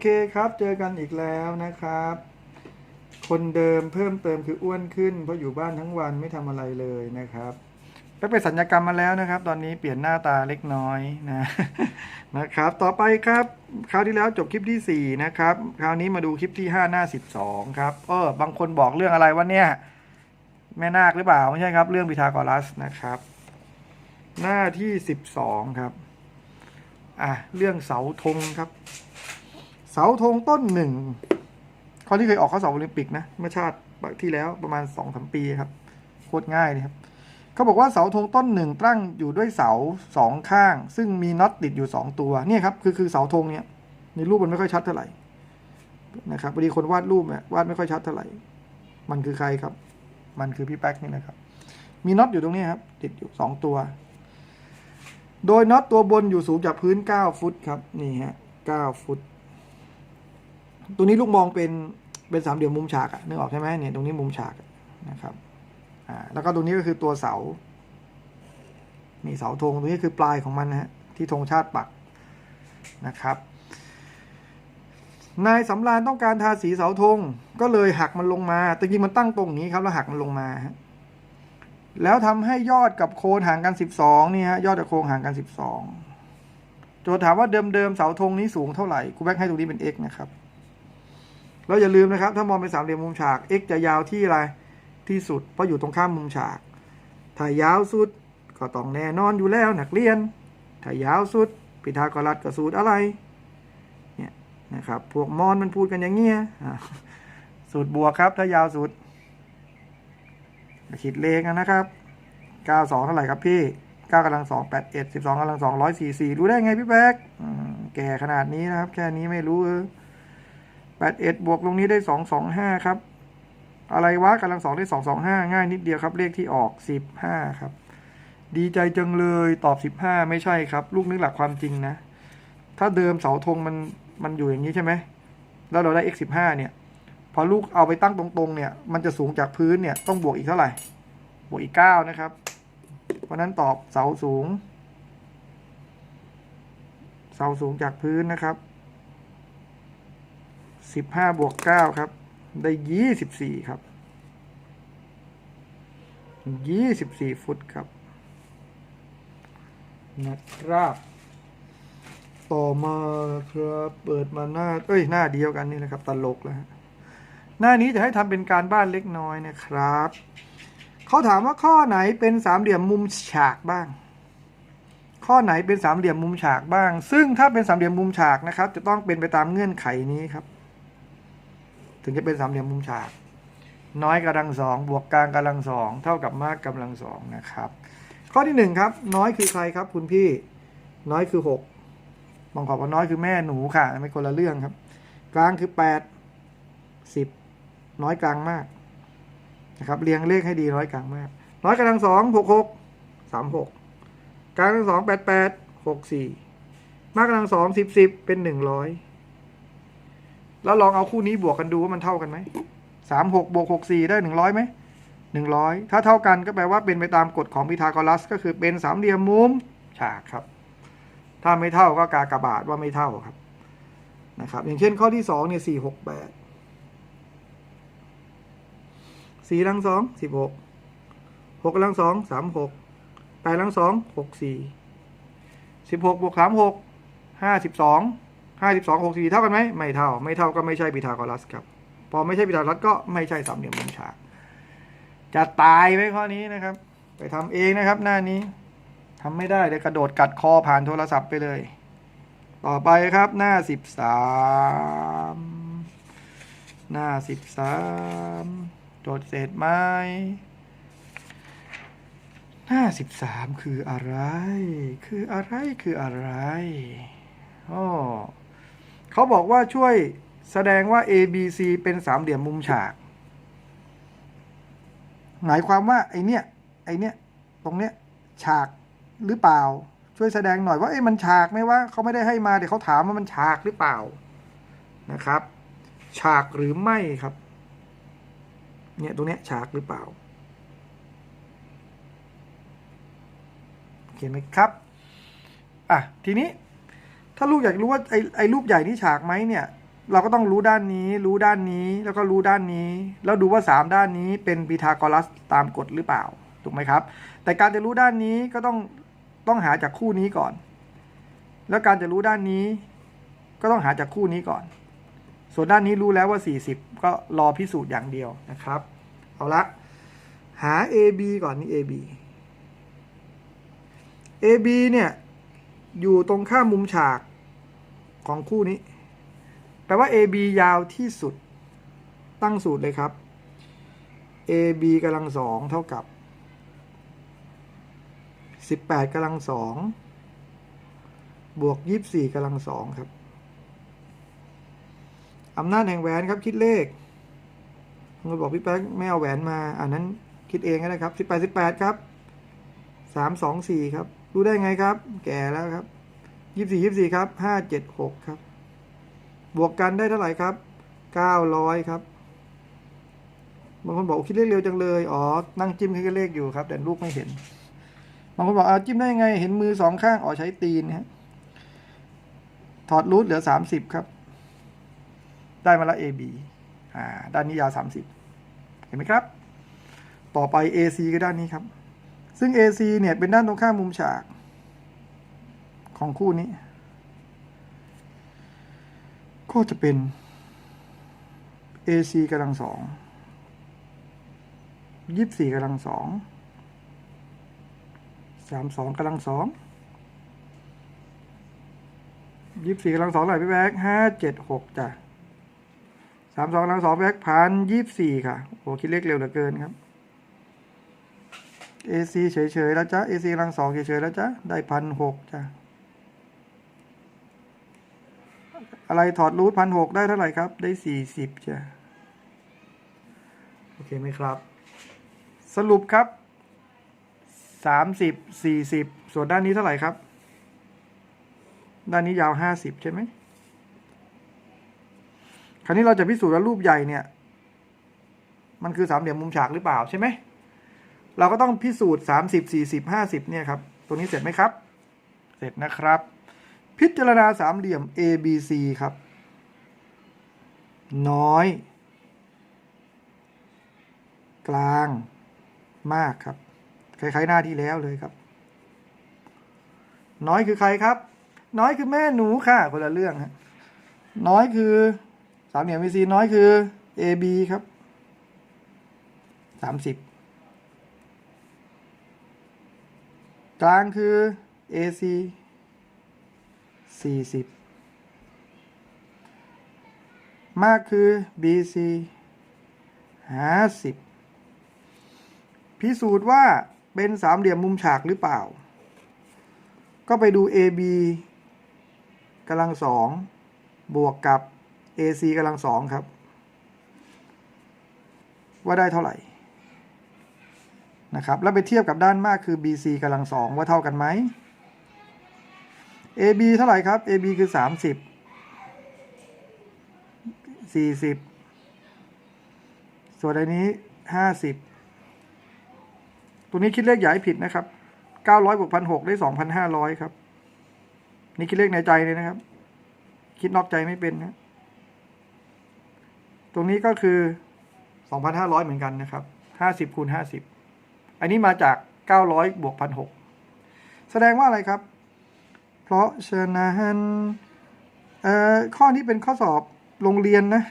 เคครับ เจอกันอีกแล้วนะครับ คนเดิมเพิ่มเติมคืออ้วนขึ้น เพราะอยู่บ้านทั้งวันไม่ทำอะไรเลยนะครับไปไปสัญญกรรมมาแล้วนะครับ ตอนนี้เปลี่ยนหน้าตาเล็กน้อยนะนะครับ ต่อไปครับ คราวที่แล้วจบคลิปที่สี่นะครับ คราวนี้มาดูคลิปที่ห้าหน้าสิบสองครับ เออบางคนบอกเรื่องอะไรวะเนี่ย แม่นาคหรือเปล่า ไม่ใช่ครับ เรื่องพิทากรัสนะครับ หน้าที่สิบสองครับ อะ เรื่องเสาธงครับ เสาธงต้นหนึ่งคนที่เคยออกข้อสอบโอลิมปิกนะเมื่อชาติที่แล้วประมาณสองสามปีครับโคตรง่ายเลยครับเขาบอกว่าเสาธงต้นหนึ่งตั้งอยู่ด้วยเสาสองข้าง ซึ่งมีน็อตติดอยู่สองตัวเนี่ยครับคือคือเสาธงเนี่ยในรูปมันไม่ค่อยชัดเท่าไหร่นะครับพอดีคนวาดรูปเนี่ยวาดไม่ค่อยชัดเท่าไหร่ มันคือใครครับ มันคือพี่แป๊กนี่นะครับ มีน็อตอยู่ตรงนี้ครับ ติดอยู่สองตัว โดยน็อตตัวบนอยู่สูงจากพื้น9ฟุตครับนี่ฮะ9ฟุต ตัวนี้ลูกมองเป็นเป็นสามเหลี่ยมมุมฉากอะนึกออกใช่ไหมเนี่ยตรงนี้มุมฉากนะครับอ่าแล้วก็ตรงนี้ก็คือตัวเสามีเสาธงตรงนี้คือปลายของมันนะฮะที่ธงชาติปักนะครับ นายสำราญต้องการทาสีเสาธงก็เลยหักมันลงมาแต่จริงมันตั้งตรงนี้ครับแล้วหักมันลงมาฮะแล้วทำให้ยอดกับโคนห่างกัน 12นี่ฮะยอดกับโคนห่างกัน 12 โจทย์ถามว่าเดิมๆเสาธงนี้สูงเท่าไหร่ครูแบกให้ตรงนี้เป็น x นะครับ แล้วอย่าลืมนะครับ ถ้ามองเป็นสามเหลี่ยมมุมฉาก x จะยาวที่อะไรที่สุด เพราะอยู่ตรงข้ามมุมฉาก ถ้ายาวสุดก็ต้องแน่นอนอยู่แล้วนักเรียน ถ้ายาวสุดพิทากรัสกับสูตรอะไรเนี่ยนะครับพวกมอนมันพูดกันอย่างเงี้ยสูตรบวกครับ ถ้ายาวสุดคิดเลขนะครับ 92 เท่าไหร่ครับพี่ 9กำลัง 2 8 1 12กำลัง2 144 รู้ได้ไงพี่แบ๊กแก่ขนาดนี้นะครับ แค่นี้ไม่รู้เออ 81บวกตรงนี้ได้225ครับ อะไรวะกำลัง2ได้225ง่ายนิดเดียวครับ เลขที่ออก15ครับ ดีใจจังเลยตอบ15ไม่ใช่ครับ ลูกนึกหลักความจริงนะ ถ้าเดิมเสาธงมันมันอยู่อย่างนี้ใช่ไหมแล้วเราได้ x 15เนี่ย พอลูกเอาไปตั้งตรงๆ เนี่ย มันจะสูงจากพื้นเนี่ย ต้องบวกอีกเท่าไหร่ บวกอีกเก้านะครับ เพราะนั้นตอบเสาสูง เสาสูงจากพื้นนะครับ สิบห้าบวกเก้าครับ ได้ยี่สิบสี่ครับยี่สิบสี่ฟุตครับนะครับ ต่อมาครับเปิดมาหน้า เอ้ยหน้าเดียวกันนี่นะครับ ตลกแล้วฮะหน้านี้จะให้ทำเป็นการบ้านเล็กน้อยนะครับ เขาถามว่าข้อไหนเป็นสามเหลี่ยมมุมฉากบ้าง ข้อไหนเป็นสามเหลี่ยมมุมฉากบ้าง ซึ่งถ้าเป็นสามเหลี่ยมมุมฉากนะครับ จะต้องเป็นไปตามเงื่อนไขนี้ครับ ถึงจะเป็นสามเหลี่ยมมุมฉาก น้อยกำลังสองบวกกลางกำลังสองเท่ากับมากกำลังสองนะครับ ข้อที่หนึ่งครับ น้อยคือใครครับ คุณพี่ น้อยคือหกบางขอบว่าน้อยคือแม่หนูค่ะไม่คนละเรื่องครับ กลางคือแปดสิบน้อยกลางมากนะครับเรียงเลขให้ดีน้อยกลางมาก น้อยกำลังสองหกหกสามหกกลางกำลังสองแปดแปดหกสี่มากกำลังสองสิบสิบเป็นหนึ่งร้อย แล้วลองเอาคู่นี้บวกกันดูว่ามันเท่ากันไหมสามหกบวกหกสี่ได้หนึ่งร้อยไหมหนึ่งร้อยถ้าเท่ากันก็แปลว่าเป็นไปตามกฎของพีทาโกรัส ก็คือเป็นสามเหลี่ยมมุมฉากครับ ถ้าไม่เท่าก็กากบาทว่าไม่เท่าครับนะครับ อย่างเช่นข้อที่สองเนี่ยสี่หกแปดสี่ลังสองสิบหกหกลังสองสามหกแปดลังสองหกสี่สิบหกบวกสามหกห้าสิบสอง ห้าสิบสองหกสี่เท่ากันไหมไม่เท่า ไม่เท่าก็ไม่ใช่พีทาโกรัสครับ พอไม่ใช่พีทาโกรัสก็ไม่ใช่สามเหลี่ยมมุมฉาก จะตายไหมข้อนี้นะครับ ไปทำเองนะครับ หน้านี้ทำไม่ได้เดี๋ยวกระโดดกัดคอผ่านโทรศัพท์ไปเลย ต่อไปครับหน้าสิบสามหน้าสิบสามโจทย์เศษไม้หน้าสิบสามคืออะไร คืออะไรคืออะไรอ๋อ เขาบอกว่าช่วยแสดงว่า A B C เป็นสามเหลี่ยมมุมฉาก หมายความว่าไอเนี้ยไอเนี้ยตรงเนี้ยฉากหรือเปล่า ช่วยแสดงหน่อยว่าเอ้มันฉากไหมว่าเขาไม่ได้ให้มาเดี๋ยวเขาถามว่ามันฉากหรือเปล่านะครับ ฉากหรือไม่ครับ เนี่ยตรงเนี้ยฉากหรือเปล่าโอเคไหมครับอะทีนี้ ถ้าลูกอยากรู้ว่าไอ้ไอ้รูปใหญ่นี่ฉากไหมเนี่ย เราก็ต้องรู้ด้านนี้ รู้ด้านนี้แล้วก็รู้ด้านนี้ แล้วดูว่าสามด้านนี้เป็นพีทาโกรัสตามกฎหรือเปล่าถูกไหมครับ แต่การจะรู้ด้านนี้ก็ต้องต้องหาจากคู่นี้ก่อน แล้วการจะรู้ด้านนี้ ก็ต้องหาจากคู่นี้ก่อน ส่วนด้านนี้รู้แล้วว่า 40 ก็รอพิสูจน์อย่างเดียวนะครับ เอาละหา AB ก่อนนี่ AB AB เนี่ย อยู่ตรงข้ามมุมฉาก ของคู่นี้ แปลว่า AB ยาวที่สุด ตั้งสูตรเลยครับ AB กำลังสองเท่ากับ 18กำลังสองบวก 24กำลังสองครับอำนาจแห่งแหวนครับคิดเลขบางคนบอกพี่แป๊กไม่เอาแหวนมาอันนั้นคิดเองก็ได้ครับ 18 18 ครับ 3 2 4 ครับ รู้ได้ไงครับ แก่แล้วครับ 24 24ครับ5 7 6ครับ บวกกันได้เท่าไหร่ครับ900ครับบางคนบอกคิดเลขเร็วจังเลย อ๋อ นั่งจิ้มคิดเลขอยู่ครับ แต่ลูกไม่เห็น บางคนบอกเอาจิ้มได้ยังไง เห็นมือสองข้าง อ๋อใช้ตีนฮะถอดรูทเหลือ30ครับ ได้มาละ AB อ่า ด้านนี้ยาว30เห็นไหมครับ ต่อไป AC ก็ด้านนี้ครับ ซึ่ง AC เนี่ยเป็นด้านตรงข้ามมุมฉาก ของคู่นี้ ก็จะเป็น AC กำลังสองยี่สิบสี่กำลังสองสามสองกำลังสองยี่สิบสี่กำลังสองเท่าไหร่พี่แบ๊กห้าเจ็ดหกจ้ะสามสองกำลังสองแบ๊กพันยี่สิบสี่ค่ะโอ้คิดเลขเร็วเหลือเกินครับ AC เฉยๆแล้วจ้ะ AC กำลังสองเฉยๆแล้วจ้ะ ได้พันหกจ้ะ อะไรถอดรูทพันหกได้เท่าไหร่ครับ ได้สี่สิบจ้ะ โอเคไหมครับ สรุปครับสามสิบสี่สิบส่วนด้านนี้เท่าไหร่ครับ ด้านนี้ยาวห้าสิบใช่ไหมคราวนี้เราจะพิสูจน์ว่ารูปใหญ่เนี่ย มันคือสามเหลี่ยมมุมฉากหรือเปล่าใช่ไหมเราก็ต้องพิสูจน์สามสิบสี่สิบห้าสิบเนี่ยครับ ตัวนี้เสร็จไหมครับ เสร็จนะครับ พิจารณาสามเหลี่ยม A B C ครับ น้อย กลางมากครับ คล้ายๆหน้าที่แล้วเลยครับ น้อยคือใครครับ น้อยคือแม่หนูค่ะคนละเรื่องฮะน้อยคือสามเหลี่ยม ABC น้อยคือ A B ครับสามสิบกลางคือ AC สี่สิบมากคือ BC ห้าสิบพิสูจน์ว่าเป็นสามเหลี่ยมมุมฉากหรือเปล่า ก็ไปดู AB กำลังสองบวกกับ AC กำลังสองครับ ว่าได้เท่าไหร่นะครับ แล้วไปเทียบกับด้านมากคือ BC กำลังสองว่าเท่ากันไหม AB เท่าไหร่ครับ AB คือสามสิบสี่สิบส่วนอันนี้ห้าสิบตัวนี้คิดเลขใหญ่ผิดนะครับเก้าร้อยบวกพันหกได้สองพันห้าร้อยครับ นี่คิดเลขในใจเลยนะครับ คิดนอกใจไม่เป็นนะ ตรงนี้ก็คือสองพันห้าร้อยเหมือนกันนะครับห้าสิบคูณห้าสิบอันนี้มาจากเก้าร้อยบวกพันหกแสดงว่าอะไรครับ เพราะฉะนั้นข้อนี้เป็นข้อสอบโรงเรียนนะ